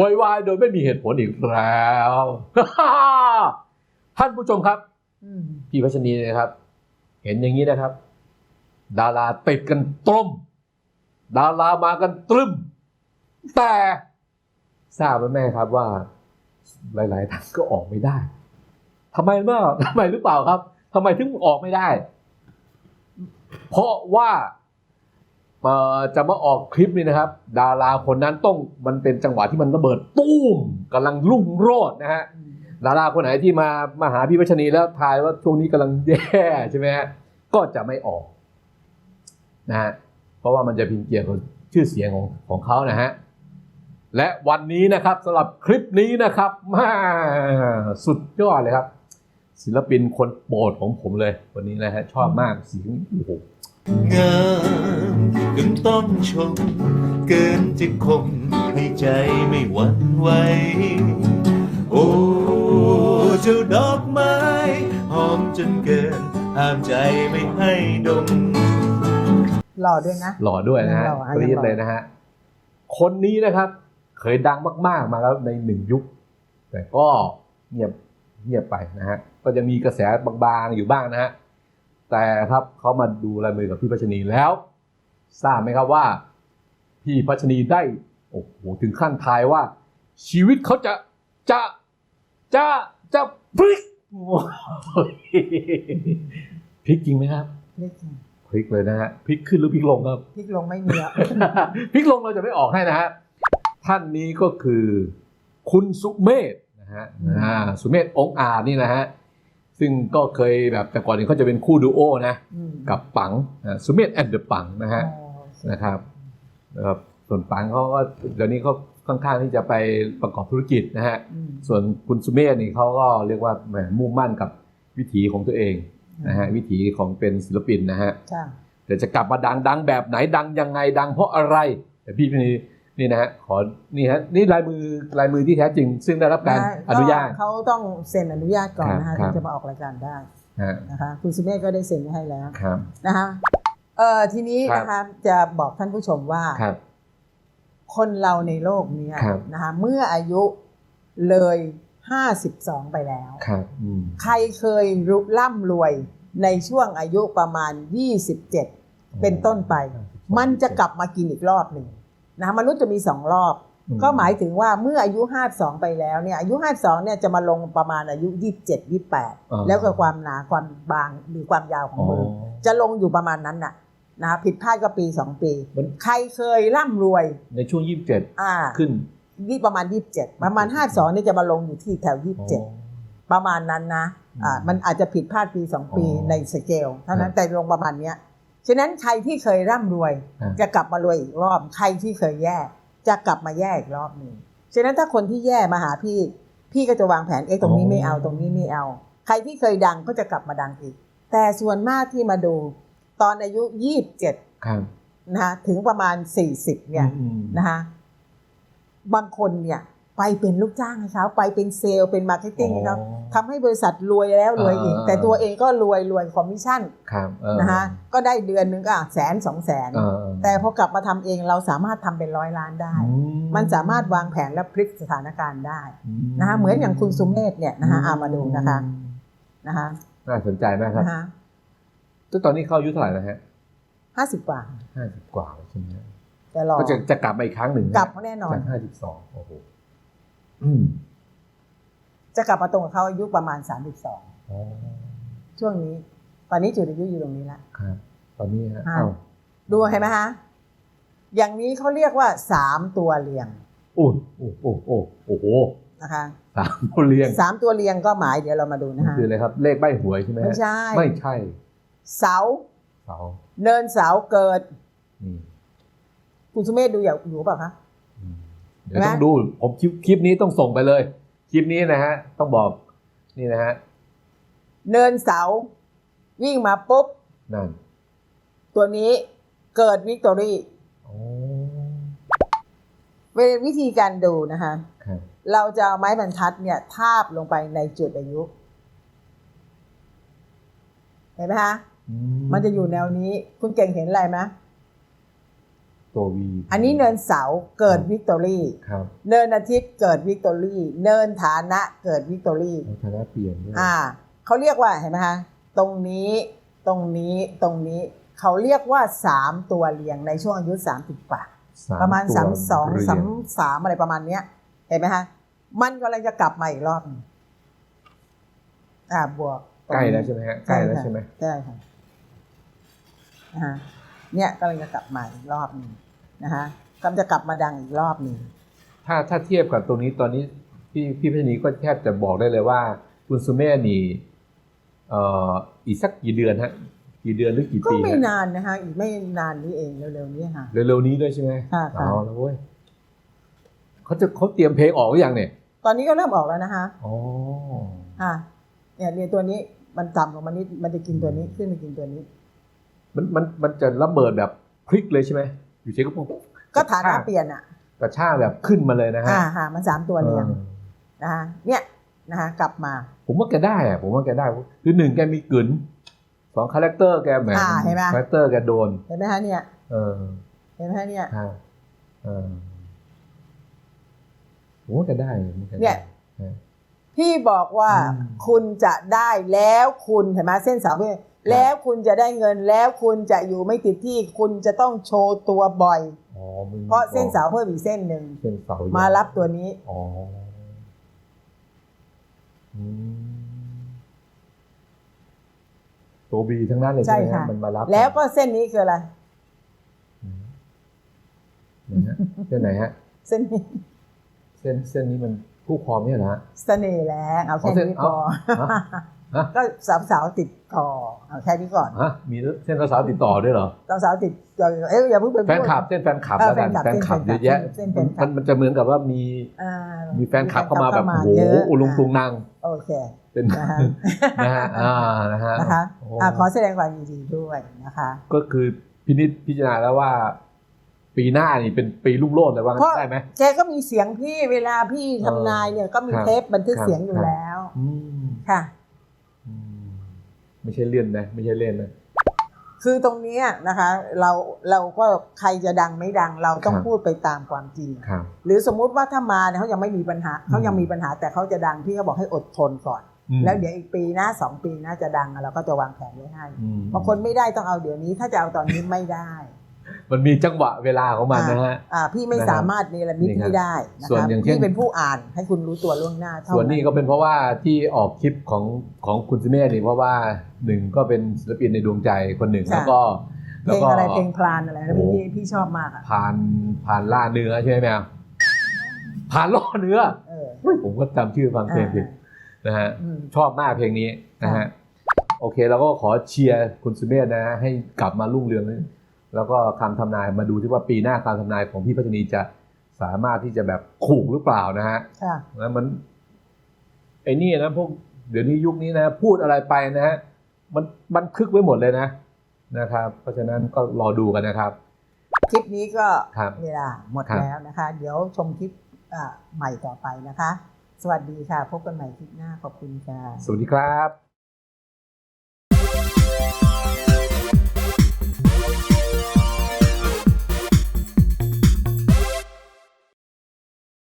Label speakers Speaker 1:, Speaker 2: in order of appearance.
Speaker 1: โวยวายโดยไม่มีเหตุผลอีกแล้วท่านผู้ชมครับ
Speaker 2: อืม
Speaker 1: พี่พัชนีนะครับ เห็นอย่างนี้นะครับ ดาราติดกันตร่มดารามากันตรึม แต่ทราบไหมแม่ครับว่า หลาย ๆท่านก็ออกไม่ได้ทำไมเมื่อทำไมหรือเปล่าครับทำไมถึงออกไม่ได้ เพราะว่าเอ่อ จะมาออกคลิปนี้นะครับ ดาราคนนั้นต้องมันเป็นจังหวะที่มันระเบิดตุ้มกำลังรุ่งโรจน์นะฮะดาราคนไหนที่มามาหาพี่วัชนีแล้วทายว่าช่วงนี้กำลังแย่ใช่ไหมฮะก็จะไม่ออกนะฮะเพราะว่ามันจะพินเกี่ยวกับชื่อเสียงของของเขานะฮะและวันนี้นะครับสำหรับคลิปนี้นะครับมาสุดยอดเลยครับ ศิลปินคนโปรดของผมเลย วันนี้นะฮะชอบมากเสียงโอ้โห
Speaker 3: งามจนต้องชม เกินจะคงให้ใจไม่หวั่นไหวโอ้เจ้าดอกไม้หอมจนเกินห้ามใจไม่ให้ดม
Speaker 2: หล่อด้วยนะ
Speaker 1: หล่อด้วยนะฮะ
Speaker 2: ยังหล่ออะ
Speaker 1: กรี๊
Speaker 2: ยัง
Speaker 1: ด
Speaker 2: หล่อ
Speaker 1: เลยนะฮะ คนนี้นะครับ เคยดังมากๆมาแล้วในหนึ่งยุค แต่ก็เงียบเงียบไปนะฮะ ก็จะมีกระแสบางๆอยู่บ้างนะฮะ แต่ครับเขามาดูลายมือกับพี่พัชนีแล้ว ทราบไหมครับว่า พี่พัชนีได้โอ้โหถึงขั้นทายว่า ชีวิตเขาจะจะจะจะพลิกโอ้ยพลิกจริงไหมครับ
Speaker 2: พลิก
Speaker 1: พลิกเลยนะฮะพลิกขึ้นหรือพลิกลงครับ
Speaker 2: พลิกลงไม่มีอะ
Speaker 1: พลิกลงเราจะไม่ออกให้นะฮะท่านนี้ก็คือคุณสุเมธนะฮะ
Speaker 2: อืม
Speaker 1: อ่าสุเมธองค์อาจนี่นะฮะซึ่งก็เคยแบบแต่ก่อนนี้เขาจะเป็นคู่ดูโอนะ
Speaker 2: อืม
Speaker 1: กับปังอ่าสุเมธแอนเดอร์ปังนะฮะ
Speaker 2: อ๋อ
Speaker 1: นะครับนะครับส่วนปังเขาก็เดี๋ยวนี้เขาค่อนข้างที่จะไปประกอบธุรกิจนะฮะ
Speaker 2: อืม
Speaker 1: ส่วนคุณสุเมธนี่เขาก็เรียกว่าแหมมุ่งมั่นกับวิถีของตัวเองนะฮะวิถีของเป็นศิลปินนะฮะ
Speaker 2: จ้า
Speaker 1: แต่จะกลับมาดังดังแบบไหนดังยังไงดังเพราะอะไรแต่พี่นี่นี่นะฮะขอนี่ฮะนี่ลายมือลายมือที่แท้จริง ซึ่งได้รับการ
Speaker 2: ได้
Speaker 1: อนุญาต
Speaker 2: ก็เขาต้องเซ็นอนุญาตก่อนนะ
Speaker 1: ครั
Speaker 2: คะ
Speaker 1: บครับ
Speaker 2: ถึงจะมาออกรายการได้
Speaker 1: ฮะ
Speaker 2: นะคะคุณสุเมฆก็ได้เซ็นไว้ให้แล้ว
Speaker 1: ครับ
Speaker 2: นะคะ เอ่อทีนี้
Speaker 1: ครับ
Speaker 2: นะคะจะบอกท่านผู้ชมว่า
Speaker 1: ครับ
Speaker 2: คนเราในโลกเนี้ย
Speaker 1: ครับ
Speaker 2: นะคะเมื่ออายุเลย52ไปแล้ว
Speaker 1: ครับอืม
Speaker 2: ใครเคยรุร่ำรวยในช่วงอายุประมาณ27เป็นต้นไป มันจะกลับมากินอีกรอบหนึ่งนะคะมนุษย์จะมีสองรอบ
Speaker 1: อืม
Speaker 2: ก็หมายถึงว่าเมื่ออายุ52ไปแล้วเนี่ยอายุ52เนี่ยจะมาลงประมาณอายุ27 28แล้วก็ความหนาความบางหรือความยาวของ
Speaker 1: อ๋อ
Speaker 2: มือจะลงอยู่ประมาณนั้นน่ะ นะคะผิดพลาดก็ปี2ปี
Speaker 1: มัน
Speaker 2: ใครเคยร่ำรวย
Speaker 1: ในช่วงยี่สิบเจ็ด
Speaker 2: อ่า
Speaker 1: ขึ้น
Speaker 2: นี่ประมาณ27ประมาณ52เนี่ยจะมาลงอยู่ที่แถว27ประมาณนั้นนะ อ่า
Speaker 1: อืม
Speaker 2: มันอาจจะผิดพลาดปี2ปี
Speaker 1: อ๋อ
Speaker 2: ในสเกลเท่านั้
Speaker 1: ครั
Speaker 2: น
Speaker 1: บ
Speaker 2: แต่ลงประมาณเนี้ย ฉะนั้นใครที่เคยร่ำรวย
Speaker 1: ครับ
Speaker 2: จะกลับมารวยอีกรอบ ใครที่เคยแย่ จะกลับมาแย่อีกรอบหนึ่งฉะนั้นถ้าคนที่แย่มาหาพี่ พี่ก็จะวางแผน เอ๊ะตรงนี้ไม่เอา ตรงนี้ไม่เอา ใครที่เคยดังก็จะกลับมาดังอีก แต่ส่วนมากที่มาดู ตอนอายุ27
Speaker 1: ครับ
Speaker 2: นะคะถึงประมาณ40เนี่ย
Speaker 1: อืม
Speaker 2: นะคะบางคนเนี่ยไปเป็นลูกจ้างให้เขาไปเป็นเซลล์เป็นมาร์เก็ตติ้งให้เขา
Speaker 1: อ๋อ
Speaker 2: ทำให้บริษัทรวยแล้วรวยอีก
Speaker 1: อ่า
Speaker 2: แต่ตัวเองก็รวยรวยคอมมิชชั่น
Speaker 1: ครับเออ
Speaker 2: นะคะก็ได้เดือนหนึงก็แสนสองแสน
Speaker 1: เออ
Speaker 2: แต่พอกลับมาทำเองเราสามารถทำเป็นร้อยล้านได้
Speaker 1: อื
Speaker 2: มันสามารถวางแผนและพลิกสถานการณ์ได้
Speaker 1: อื
Speaker 2: นะคะเหมือนอย่างคุณสุเมธเนี่ยนะคะเอามาดูนะคะนะคะ
Speaker 1: น่าสนใจมากครับ
Speaker 2: นะคะ
Speaker 1: ตอนนี้เขาอายุเท่าไหร่แล้วฮะ
Speaker 2: ห้าสิบกว่า
Speaker 1: ห้าสิบกว่าแล้วใช่ไหมฮะ
Speaker 2: แต่รอ
Speaker 1: ก็จะจะกลับมาอีกครั้งหนึ่งนะ
Speaker 2: กลับแน่นอน
Speaker 1: จากห้าสิบสองโอ้โหอืม
Speaker 2: จะกลับมาตรงกับเขาอายุประมาณสามสิบสอง
Speaker 1: อ๋อ
Speaker 2: ช่วงนี้ ตอนนี้จุดอายุอยู่ตรงนี้ละ
Speaker 1: ครับ ตอนนี้ฮะ
Speaker 2: อ่า
Speaker 1: เอ้า
Speaker 2: ดูเห็นไหมคะอย่างนี้เขาเรียกว่าสามตัวเรียง
Speaker 1: โอ้โอ้โอ้โอ้โอ้โห
Speaker 2: นะคะ
Speaker 1: สามตัวเรียง
Speaker 2: สามตัวเรียงก็หมายเดี๋ยวเรามาดูนะ
Speaker 1: นี่
Speaker 2: คะ
Speaker 1: คืออะไรครับ เลขใบหวยใช่ไหมฮะ
Speaker 2: ไม่ใช่
Speaker 1: ไม่ใช่
Speaker 2: เสา
Speaker 1: เสา
Speaker 2: เนินเสาเกิด
Speaker 1: นี่
Speaker 2: คุณสุเมธดูอยู่อยู่เปล่าคะ
Speaker 1: อืมเดี๋ยวต้องดูผมคลิปคลิปนี้ต้องส่งไปเลย คลิปนี้นะฮะ ต้องบอกนี่นะฮะ
Speaker 2: เนินเสา วิ่งมาปุ๊บ
Speaker 1: นั่น
Speaker 2: ตัวนี้เกิดวิกตอรี่
Speaker 1: โอ้
Speaker 2: เวลาวิธีการดูนะคะ
Speaker 1: ครับ
Speaker 2: เราจะเอาไม้บรรทัดเนี่ย ทาบลงไปในจุดอายุ เห็นไหมคะ
Speaker 1: อื
Speaker 2: มันจะอยู่แนวนี้ คุณเก่งเห็นอะไรไหม
Speaker 1: ตัววี
Speaker 2: อันนี้เนินเสาเกิดวิกตอรี่
Speaker 1: ครับ
Speaker 2: เนินอาทิตย์เกิดวิกตอรี่เนินฐานะเกิดวิกตอรี่
Speaker 1: เราฐานะเปลี่ยนด้วย
Speaker 2: อ่าเขาเรียกว่าเห็นไหมคะตรงนี้ตรงนี้ตรงนี้เขาเรียกว่าสามตัวเรียงในช่วงอายุสามสิบกว่าประมาณ
Speaker 1: ตัว
Speaker 2: สามสอง
Speaker 1: เรีย
Speaker 2: สามสามอะไรประมาณเนี้ย เห็นไหมคะมันกำลังจะกลับมาอีกรอบหนึ่งอ่าบวกตรง
Speaker 1: ใกล้
Speaker 2: นี้
Speaker 1: แล้วใช่ไหมฮะใกล้แล้วใช่ไหม
Speaker 2: ใช่ค่ะ นะฮะเนี่ยกำลังจะกลับมาอีกรอบหนึ่งนะฮะกำลังจะกลับมาดังอีกรอบหนึ่ง
Speaker 1: ถ้าถ้าเทียบกับตรงนี้ตอนนี้พี่พี่พัชนีก็แทบจะบอกได้เลยว่า คุณสุเมธนี่เอ่ออีกสักกี่เดือนฮะกี่เดือนหรือกี่
Speaker 2: ก็
Speaker 1: ปี
Speaker 2: ไม่
Speaker 1: ฮะ
Speaker 2: นานนะคะอีกไม่นานนี้เองเร็วๆนี้ค่ะ
Speaker 1: เร็วๆนี้ด้วยใช่ไหม
Speaker 2: ค่ะค่ะ
Speaker 1: เอาแล้วเว้ยเขาจะเขาเตรียมเพลงออกหรือยังเนี่ย
Speaker 2: ตอนนี้ก็เริ่มออกแล้วนะคะ
Speaker 1: อ๋อ
Speaker 2: อะเนี่ยเนี่ยตัวนี้มันต่ำลงมานิดมันจะกินตัวนี้ขึ้นไปกินตัวนี้
Speaker 1: มันมันมันจะระเบิดแบบพลิกเลยใช่ไหมอยู่เฉยก็ปุ๊บ
Speaker 2: ก็ฐานะเปลี่ยนอะ
Speaker 1: กระชากแบบขึ้นมาเลยนะฮะ
Speaker 2: อ่าฮะมันสามตัวเรียง
Speaker 1: ออ
Speaker 2: นะคะเนี่ยนะคะกลับมา
Speaker 1: ผมว่าแกได้อะผมว่าแกได้คือหนึ่งแกมีกลืนสองคาแรคเตอร์แกแหม
Speaker 2: อ่าเห็นไหม
Speaker 1: คาแรคเตอร์แกโดน
Speaker 2: เห็นไหมคะเนี่ย
Speaker 1: เออ
Speaker 2: เห็นไหมคะเนี่ย
Speaker 1: ฮะเออผมว่าแกได้ผมว่าแกได้
Speaker 2: เนี่ย
Speaker 1: ฮะ
Speaker 2: พี่บอกว่า
Speaker 1: อืม
Speaker 2: คุณจะได้แล้วคุณเห็นไหมเส้นเสาเนี่ย แล้วคุณจะได้เงินแล้วคุณจะอยู่ไม่ติดที่คุณจะต้องโชว์ตัวบ่อย
Speaker 1: อ๋อมึง
Speaker 2: เพราะเส้นเสาเพิ่มอีกเส้นหนึ่ง
Speaker 1: เส้นเสาอยู่
Speaker 2: มารับตัวนี้
Speaker 1: อ๋ออืมตัวบีทั้งนั้นเลย
Speaker 2: ใช่
Speaker 1: ใช่ไหมฮะ
Speaker 2: ค่ะ
Speaker 1: มันมารับ
Speaker 2: แล้วก็เส้นนี้คืออะไร
Speaker 1: อืมไหนฮะเส้นไหนฮะ
Speaker 2: เส้นนี้
Speaker 1: เส้นเส้นนี้มันคู่คอมเนี่ยนะฮะ
Speaker 2: เสน่ห์แรงเอาแค่
Speaker 1: อ๋อเส้น
Speaker 2: นี้พอ
Speaker 1: เอาฮะฮะ
Speaker 2: ก็สาวสาวๆติดคอเอาแค่นี้ก่อน
Speaker 1: ฮะมีเส้นสาวๆติดต่อด้วยเหรอ
Speaker 2: สาวสาวๆติดเอ้ยอย่าเพิ่งไปพูด
Speaker 1: แฟนคลับเส้นแฟนคลับ
Speaker 2: เออ
Speaker 1: แล้วกัน
Speaker 2: แฟ
Speaker 1: แฟ
Speaker 2: น
Speaker 1: น
Speaker 2: ค
Speaker 1: ค
Speaker 2: ลั
Speaker 1: ลั
Speaker 2: บบ
Speaker 1: เยอะแยะ
Speaker 2: เส้นแฟนคลับ
Speaker 1: มันมันจะเหมือนกับว่ามี
Speaker 2: อ่า
Speaker 1: มีแฟนคลับเข้ามาแบบ
Speaker 2: แฟนค
Speaker 1: โอ้
Speaker 2: ลั
Speaker 1: โห
Speaker 2: เยะ
Speaker 1: อุลุงตุงนาง
Speaker 2: โอเค
Speaker 1: เป็น
Speaker 2: นะฮะ
Speaker 1: นะฮะอ่านะฮะ
Speaker 2: นะคะ
Speaker 1: โอ้
Speaker 2: อะขอแสดงความยินดีด้วยนะคะ
Speaker 1: ก็คือพินิจพิจารณาแล้วว่าปีหน้านี่เป็นปีรุ่งโรจน์เลยว่างั้น
Speaker 2: เพราะ
Speaker 1: ได้ไหม
Speaker 2: แกก็มีเสียงพี่เวลาพี่ทำนายเนี่ยก็มี
Speaker 1: ครับ
Speaker 2: เทปบันทึก
Speaker 1: ครับ
Speaker 2: เสียงอยู่แล้ว
Speaker 1: อืม
Speaker 2: ค่ะ
Speaker 1: อืม ไม่ใช่เล่นนะ ไม่ใช่เล่นนะ
Speaker 2: คือตรงเนี้ยนะคะ เราเราก็ใครจะดังไม่ดังเราต้อง
Speaker 1: ครับ
Speaker 2: พูดไปตามความจริง
Speaker 1: ครับ
Speaker 2: หรือสมมุติว่าถ้ามาเนี่ยเขายังไม่มีปัญหาเขายัง
Speaker 1: อืม
Speaker 2: มีปัญหาแต่เขาจะดังพี่ก็บอกให้อดทนก่อน
Speaker 1: อืม
Speaker 2: แล้วเดี๋ยวอีกปีนะสองปีนะจะดังเราก็จะวางแผนไว้ให้
Speaker 1: อืม
Speaker 2: บางคนไม่ได้ต้องเอาเดี๋ยวนี้ ถ้าจะเอาตอนนี้ไม่ได้
Speaker 1: มันมีจังหวะเวลาของมันนะฮะ
Speaker 2: อ่าพี่ไม่
Speaker 1: นะครับ
Speaker 2: สามารถเนรมิต
Speaker 1: นี่ครับ
Speaker 2: พี่ได้นะ
Speaker 1: ส่วน
Speaker 2: ครับ
Speaker 1: อย่างเช่น
Speaker 2: พี่เป็นผู้อ่านให้คุณรู้ตัวล่วงหน้าเท่า
Speaker 1: ส่วนนี้ก็เป็นเพราะว่าที่ออกคลิปของของคุณซิเม่นี่เพราะว่าหนึ่งก็เป็นศิลปินในดวงใจคนหนึ่งแล้วก็
Speaker 2: เพ
Speaker 1: แล้ว
Speaker 2: ลง
Speaker 1: ก็
Speaker 2: อะไรเพลงพลานอะไรนะ
Speaker 1: โอ้
Speaker 2: พี่พี่ชอบมากอะ
Speaker 1: ผ่านผ่านล่าเนื้อใช่ไหมแมวผ่านล่อเนื้อ
Speaker 2: เออ
Speaker 1: ผมก็จำชื่อฟังเพลงผิดนะฮะ
Speaker 2: อืม
Speaker 1: ชอบมากเพลงนี้นะฮะโอเคเราก็ขอเชียร์คุณสุเมธนะฮะให้กลับมารุ่งเรือง แล้วก็คำทำนายมาดูที่ว่าปีหน้าคำทำนายของพี่พัชนีจะสามารถที่จะแบบถูกหรือเปล่านะฮะ
Speaker 2: ค่ะ
Speaker 1: นะมันไอ้นี่นะพวกเดี๋ยวนี้ยุคนี้นะ พูดอะไรไปนะฮะมันบันทึกไว้หมดเลยนะนะครับ เพราะฉะนั้นก็รอดูกันนะครับ
Speaker 2: คลิปนี้ก็
Speaker 1: ครับ
Speaker 2: เวลาหมด
Speaker 1: ครับ
Speaker 2: แล้วนะคะ เดี๋ยวชมคลิปอ่าใหม่ต่อไปนะคะ สวัสดีค่ะ พบกันใหม่คลิปหน้าขอบคุณค่ะ
Speaker 1: สวัสดีครับ